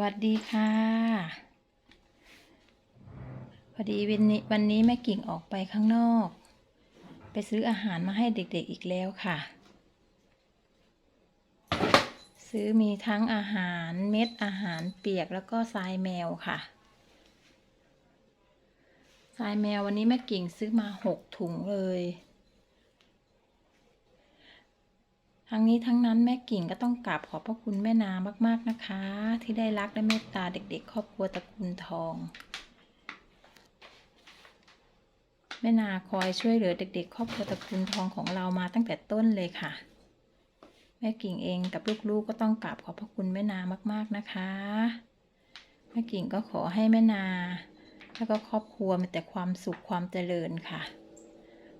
วัสดีค่ะ พอดีวันนี้วันนี้แม่กิ่งออกไปข้างนอก ไปซื้ออาหารมาให้เด็กๆอีกแล้วค่ะ ซื้อมีทั้งอาหารเม็ดอาหารเปียกแล้วก็ทรายแมวค่ะทรายแมววันนี้แม่กิ่งซื้อมาหกถุงเลย ทั้งนี้ทั้งนั้นแม่กิ่งก็ต้องกราบขอบพระคุณแม่นามาก ๆนะคะ ที่ได้รักและเมตตาเด็ก ๆ ครอบครัวตระกูลทอง แม่นาคอยช่วยเหลือเด็ก ๆ ครอบครัวตระกูลทองของเรามาตั้งแต่ต้นเลยค่ะ แม่กิ่งเองกับลูกๆก็ต้องกราบขอบพระคุณแม่นามากๆนะคะ แม่กิ่งก็ขอให้แม่นา แล้วก็ครอบครัวมีแต่ความสุขความเจริญค่ะ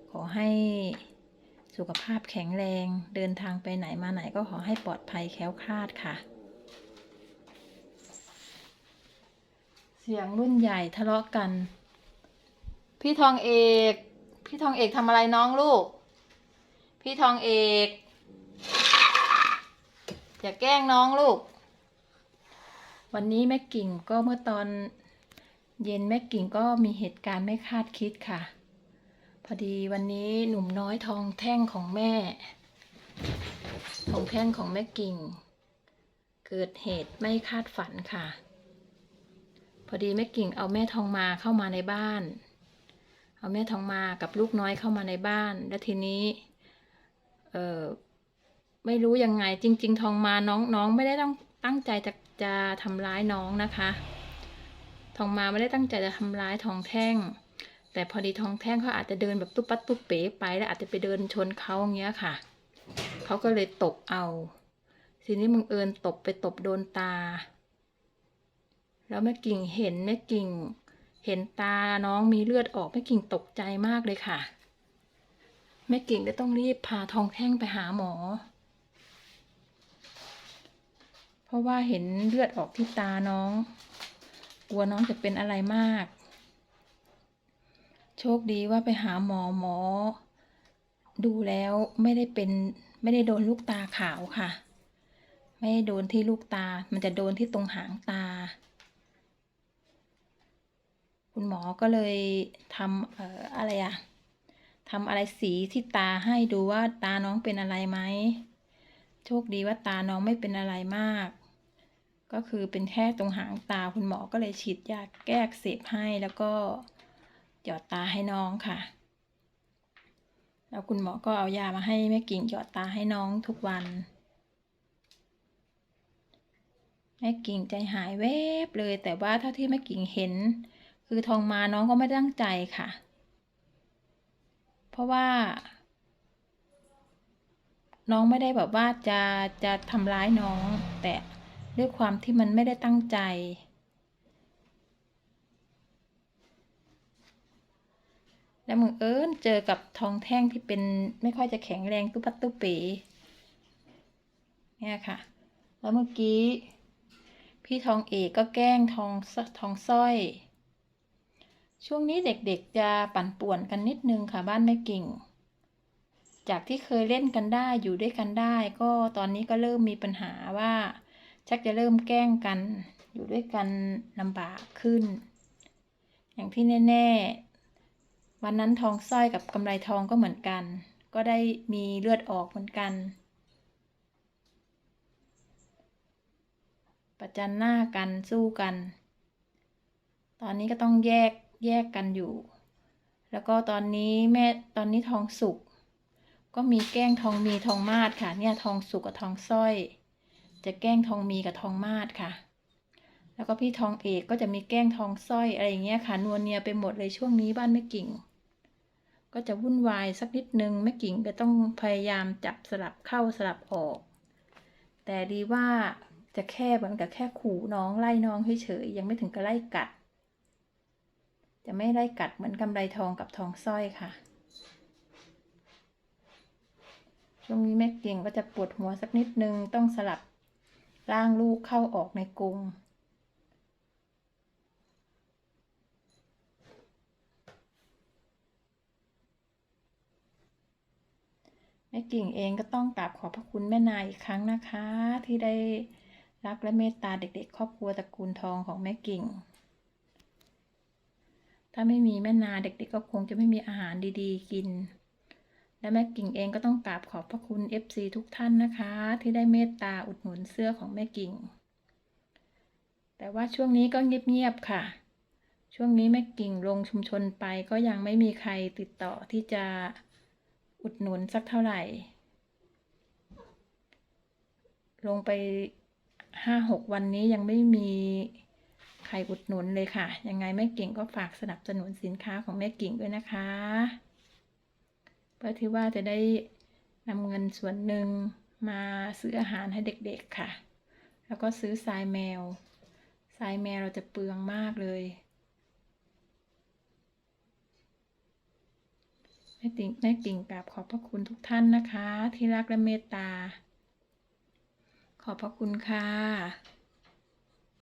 ขอให้ สุขภาพแข็งแรง เดินทางไปไหนมาไหนก็ขอให้ปลอดภัยแค้วคลาดค่ะ เสียงรุ่นใหญ่ทะเลาะกัน พี่ทองเอก พี่ทองเอกทำอะไรน้องลูก พี่ทองเอก อย่าแกล้งน้องลูก วันนี้แม่กิ่งก็เมื่อตอนเย็นแม่กิ่งก็มีเหตุการณ์ไม่คาดคิดค่ะ พอดีวันนี้หนุ่มน้อยทองแท่งของแม่ ทองแท่งของแม่กิ่ง เกิดเหตุไม่คาดฝันค่ะ พอดีแม่กิ่งเอาแม่ทองมาเข้ามาในบ้าน เอาแม่ทองมากับลูกน้อยเข้ามาในบ้าน แล้วทีนี้ เออไม่รู้ยังไงจริง ๆ ทองมาน้องน้องไม่ได้ต้องตั้งใจจะจะทำร้ายน้องนะคะ ทองมาไม่ได้ตั้งใจจะทำร้ายทองแท่ง แต่พอดีทองแท่งเขาอาจจะเดินแบบตุ๊บปัดตุ๊บเป๋ไปแล้วอาจจะไปเดินชนเขาอย่างเงี้ยค่ะ เขาก็เลยตบเอาทีนี้มึงเอิญตบไปตบโดนตา แล้วแม่กิ่งเห็นแม่กิ่ง เห็นตาน้องมีเลือดออกแม่กิ่งตกใจมากเลยค่ะ แม่กิ่งได้ต้องรีบพาทองแท่งไปหาหมอ เพราะว่าเห็นเลือดออกที่ตาน้อง กลัวน้องจะเป็นอะไรมาก โชคดีว่าไปหาหมอหมอ ดูแล้วไม่ได้เป็นไม่ได้โดนลูกตาขาวค่ะ ไม่ได้โดนที่ลูกตา มันจะโดนที่ตรงหางตา คุณหมอก็เลยทำเอ่ออะไรอะทำอะไรสีที่ตาให้ดูว่าตาน้องเป็นอะไรไหม โชคดีว่าตาน้องไม่เป็นอะไรมาก ก็คือเป็นแค่ตรงหางตาคุณหมอก็เลยฉีดยาแก้อักเสบให้แล้วก็ หยอดตาให้น้องค่ะ แล้วคุณหมอก็เอายามาให้แม่กิ่งหยอดตาให้น้องทุกวันแม่กิ่งใจหายแวบเลย แต่ว่าเท่าที่แม่กิ่งเห็น คือทองมาน้องก็ไม่ตั้งใจค่ะ เพราะว่า น้องไม่ได้แบบว่าจะจะทำร้ายน้อง แต่ด้วยความที่มันไม่ได้ตั้งใจ แล้วมึงเอิญเจอกับทองแท่งที่เป็นไม่ค่อยจะแข็งแรงตุ๊ปัดตุ๊เป๋เนี่ยค่ะ แล้วเมื่อกี้ พี่ทองเอกก็แกล้งทองทองสร้อย ช่วงนี้เด็กๆจะปั่นป่วนกันนิดนึงค่ะบ้านแม่กิ่ง จากที่เคยเล่นกันได้อยู่ด้วยกันได้ ก็ตอนนี้ก็เริ่มมีปัญหาว่า ชักจะเริ่มแกล้งกัน อยู่ด้วยกันลำบากขึ้น อย่างที่แน่ ๆ วันนั้นทองสร้อยกับกำไรทองก็เหมือนกัน ก็ได้มีเลือดออกเหมือนกัน ประจันหน้ากันสู้กัน ตอนนี้ก็ต้องแยกแยกกันอยู่ แล้วก็ตอนนี้แม่ตอนนี้ทองสุกก็มีแกล้งทองมีทองมาดค่ะ เนี่ยทองสุกกับทองสร้อย จะแกล้งทองมีกับทองมาดค่ะ แล้วก็พี่ทองเอกก็จะมีแกล้งทองสร้อยอะไรอย่างเงี้ยค่ะนวลเนียไปหมดเลยช่วงนี้บ้านแม่กิ่ง ก็จะวุ่นวายสักนิดนึงแม่กิ่งก็ต้องพยายามจับสลับเข้าสลับออก แต่ดีว่าจะแค่เหมือนกับแค่ขู่น้องไล่น้องเฉยๆยังไม่ถึงกับไล่กัด จะไม่ไล่กัดเหมือนกำไรทองกับทองสร้อยค่ะ ช่วงนี้แม่กิ่งก็จะปวดหัวสักนิดนึงต้องสลับร่างลูกเข้าออกในกรง แม่กิ่งเองก็ต้องกราบขอบพระคุณแม่นายอีกครั้งนะคะ ที่ได้รักและเมตตาเด็กๆ ครอบครัวตระกูลทองของแม่กิ่ง ถ้าไม่มีแม่นาเด็กๆ ก็คงจะไม่มีอาหารดีๆ กิน และแม่กิ่งเองก็ต้องกราบขอบพระคุณ FC ทุกท่านนะคะ ที่ได้เมตตาอุดหนุนเสื้อของแม่กิ่ง แต่ว่าช่วงนี้ก็เงียบๆค่ะ ช่วงนี้แม่กิ่งลงชุมชนไปก็ยังไม่มีใครติดต่อที่จะ อุดหนุนสักเท่าไหร่ ลงไปห้าหกวันนี้ยังไม่มีใครอุดหนุนเลยค่ะ ยังไงแม่กิ่งก็ฝากสนับสนุนสินค้าของแม่กิ่งด้วยนะคะ เพื่อที่ว่าจะได้นำเงินส่วนหนึ่งมาซื้ออาหารให้เด็กๆค่ะ แล้วก็ซื้อทรายแมว ทรายแมวเราจะเปลืองมากเลย แม่ติ่งแม่กิ่งกราบขอบพระคุณทุกท่านนะคะ ที่รักและเมตตา ขอบพระคุณค่ะ